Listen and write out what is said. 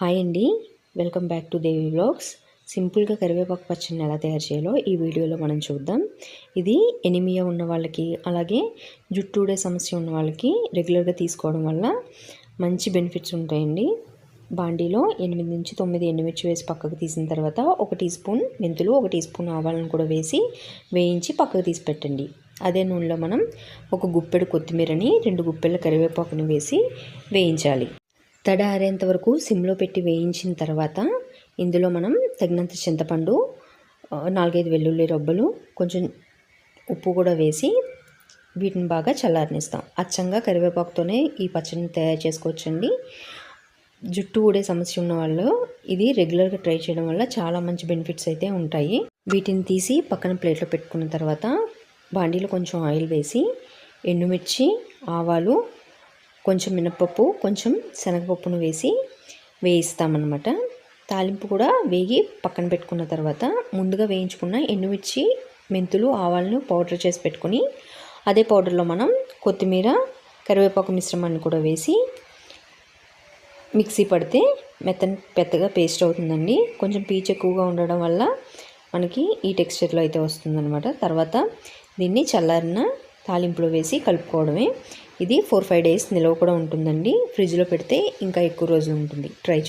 Hi అండి. Welcome back to Devi blogs సింపుల్గా కరివేపాకు పచ్చడిని ఎలా తయారు చేయాలో ఈ వీడియోలో మనం చూద్దాం. ఇది ఎనిమియా ఉన్న వాళ్ళకి అలాగే జుట్టుడే సమస్య ఉన్న వాళ్ళకి రెగ్యులర్గా తీసుకోవడం వల్ల మంచి బెనిఫిట్స్ ఉంటాయండి. బాండీలో ఎనిమిది నుంచి తొమ్మిది ఎండుమిర్చి వేసి పక్కకు తీసిన తర్వాత ఒక టీ స్పూన్ మెంతులు ఒక టీ స్పూన్ ఆవాలను కూడా వేసి వేయించి పక్కకు తీసి పెట్టండి. అదే నూనెలో మనం ఒక గుప్పెడు కొత్తిమీరని రెండు గుప్పెళ్ళ కరివేపాకుని వేసి వేయించాలి. తడ ఆరేంత వరకు సిమ్లో పెట్టి వేయించిన తర్వాత ఇందులో మనం తగినంత చింతపండు నాలుగైదు వెల్లుల్లి రబ్బలు కొంచెం ఉప్పు కూడా వేసి వీటిని బాగా చల్లారనిస్తాం. అచ్చంగా కరివేపాకుతోనే ఈ పచ్చడిని తయారు చేసుకోవచ్చండి. జుట్టు ఊడే సమస్య ఉన్న వాళ్ళు ఇది రెగ్యులర్గా ట్రై చేయడం వల్ల చాలా మంచి బెనిఫిట్స్ అయితే ఉంటాయి. వీటిని తీసి పక్కన ప్లేట్లో పెట్టుకున్న తర్వాత బాండీలో కొంచెం ఆయిల్ వేసి ఎండుమిర్చి ఆవాలు కొంచెం మినపప్పు కొంచెం శనగపప్పును వేసి వేయిస్తామన్నమాట. తాలింపు కూడా వేగి పక్కన పెట్టుకున్న తర్వాత ముందుగా వేయించుకున్న ఎండుమిర్చి మెంతులు ఆవాలను పౌడర్ చేసి పెట్టుకొని అదే పౌడర్లో మనం కొత్తిమీర కరివేపాకు మిశ్రమాన్ని కూడా వేసి మిక్సీ పడితే మెత్తని పెద్దగా పేస్ట్ అవుతుందండి. కొంచెం పీచు ఎక్కువగా ఉండడం వల్ల మనకి ఈ టెక్స్చర్లో అయితే వస్తుందన్నమాట. తర్వాత దీన్ని చల్లారిన తాలింపులో వేసి కలుపుకోవడమే. ఇది ఫోర్ ఫైవ్ డేస్ నిల్వ కూడా ఉంటుందండి. ఫ్రిడ్జ్లో పెడితే ఇంకా ఎక్కువ రోజులు ఉంటుంది. ట్రై చేయండి.